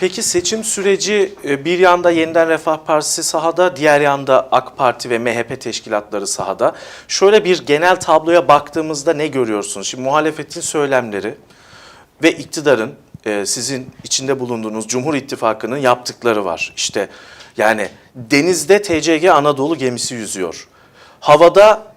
Peki seçim süreci e, bir yanda Yeniden Refah Partisi sahada, diğer yanda AK Parti ve MHP teşkilatları sahada. Şöyle bir genel tabloya baktığımızda ne görüyorsunuz? Şimdi muhalefetin söylemleri ve iktidarın e, sizin içinde bulunduğunuz Cumhur İttifakı'nın yaptıkları var. İşte yani denizde TCG Anadolu gemisi yüzüyor. Havada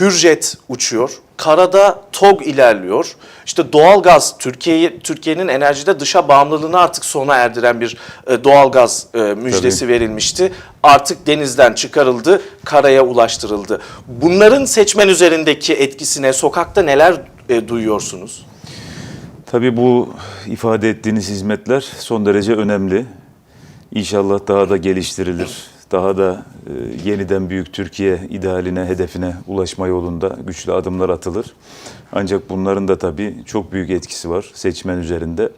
Hürjet uçuyor. Karada TOG ilerliyor. İşte doğalgaz Türkiye'yi Türkiye'nin enerjide dışa bağımlılığını artık sona erdiren bir e, doğalgaz e, müjdesi verilmişti. Artık denizden çıkarıldı, karaya ulaştırıldı. Bunların seçmen üzerindeki etkisine sokakta neler e, duyuyorsunuz? Tabii bu ifade ettiğiniz hizmetler son derece önemli. İnşallah daha da geliştirilir. Daha da e, yeniden büyük Türkiye idealine, hedefine ulaşma yolunda güçlü adımlar atılır. Ancak bunların da tabii çok büyük etkisi var seçmen üzerinde. E,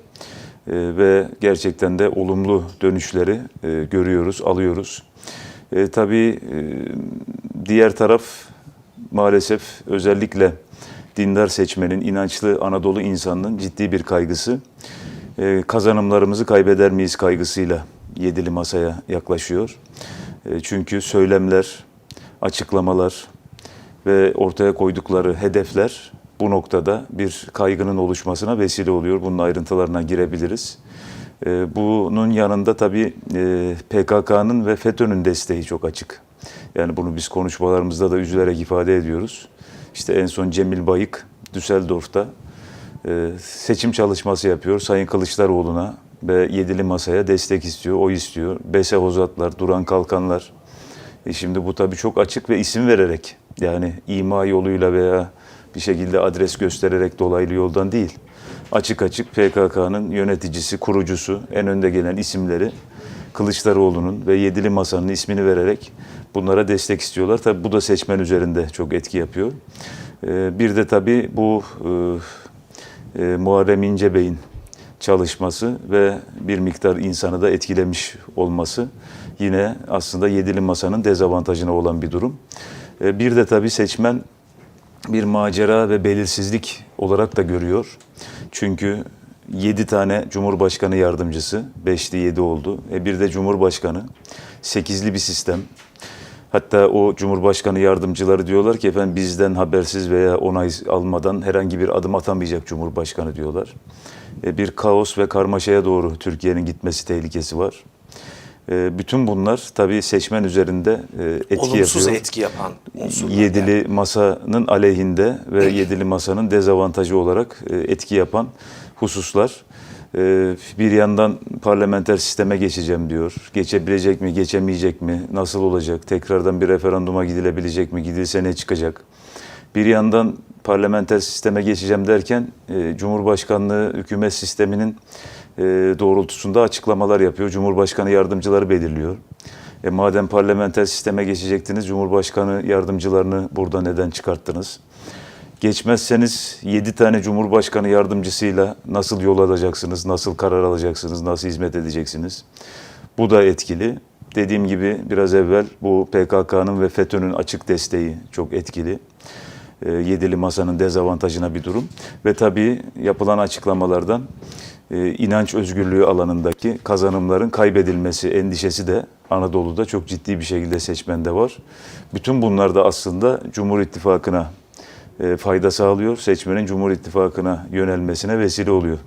ve gerçekten de olumlu dönüşleri e, görüyoruz, alıyoruz. E, tabii e, diğer taraf maalesef özellikle dindar seçmenin, inançlı Anadolu insanının ciddi bir kaygısı. Ee, kazanımlarımızı kaybeder miyiz kaygısıyla yedili masaya yaklaşıyor. Ee, çünkü söylemler, açıklamalar ve ortaya koydukları hedefler bu noktada bir kaygının oluşmasına vesile oluyor. Bunun ayrıntılarına girebiliriz. Ee, bunun yanında tabii e, PKK'nın ve FETÖ'nün desteği çok açık. Yani bunu biz konuşmalarımızda da üzülerek ifade ediyoruz. İşte en son Cemil Bayık Düsseldorf'ta e, seçim çalışması yapıyor. Sayın Kılıçdaroğlu'na ve Yedili Masa'ya destek istiyor, o istiyor. Bese Hozatlar, Duran Kalkanlar. E şimdi bu tabii çok açık ve isim vererek yani ima yoluyla veya bir şekilde adres göstererek dolaylı yoldan değil. Açık açık PKK'nın yöneticisi, kurucusu, en önde gelen isimleri Kılıçdaroğlu'nun ve Yedili Masa'nın ismini vererek bunlara destek istiyorlar. Tabii bu da seçmen üzerinde çok etki yapıyor. Ee, Bir de tabii bu e, e, Muharrem İnce Bey'in çalışması ve bir miktar insanı da etkilemiş olması yine aslında Yedili Masa'nın dezavantajına olan bir durum. Ee, Bir de tabii seçmen bir macera ve belirsizlik olarak da görüyor. Çünkü 7 tane Cumhurbaşkanı yardımcısı, 5'li 7 oldu. E bir de Cumhurbaşkanı, 8'li bir sistem. Hatta o Cumhurbaşkanı yardımcıları diyorlar ki efendim bizden habersiz veya onay almadan herhangi bir adım atamayacak Cumhurbaşkanı diyorlar. E bir kaos ve karmaşaya doğru Türkiye'nin gitmesi tehlikesi var. E bütün bunlar tabii seçmen üzerinde e, etki Olumsuz yapıyor. etki yapan unsurlar. Yedili masanın aleyhinde ve yedili masanın dezavantajı olarak etki yapan hususlar. E, Bir yandan parlamenter sisteme geçeceğim diyor. Geçebilecek mi, geçemeyecek mi, nasıl olacak, tekrardan bir referanduma gidilebilecek mi, gidilse ne çıkacak? Bir yandan parlamenter sisteme geçeceğim derken e, Cumhurbaşkanlığı hükümet sisteminin e, doğrultusunda açıklamalar yapıyor. Cumhurbaşkanı yardımcıları belirliyor. E madem parlamenter sisteme geçecektiniz, Cumhurbaşkanı yardımcılarını burada neden çıkarttınız? Geçmezseniz 7 tane Cumhurbaşkanı yardımcısıyla nasıl yol alacaksınız, nasıl karar alacaksınız, nasıl hizmet edeceksiniz? Bu da etkili. Dediğim gibi biraz evvel bu PKK'nın ve FETÖ'nün açık desteği çok etkili. E, Yedili masanın dezavantajına bir durum. Ve tabii yapılan açıklamalardan e, inanç özgürlüğü alanındaki kazanımların kaybedilmesi endişesi de Anadolu'da çok ciddi bir şekilde seçmende var. Bütün bunlar da aslında Cumhur İttifakı'na fayda sağlıyor. Seçmenin Cumhur İttifakı'na yönelmesine vesile oluyor.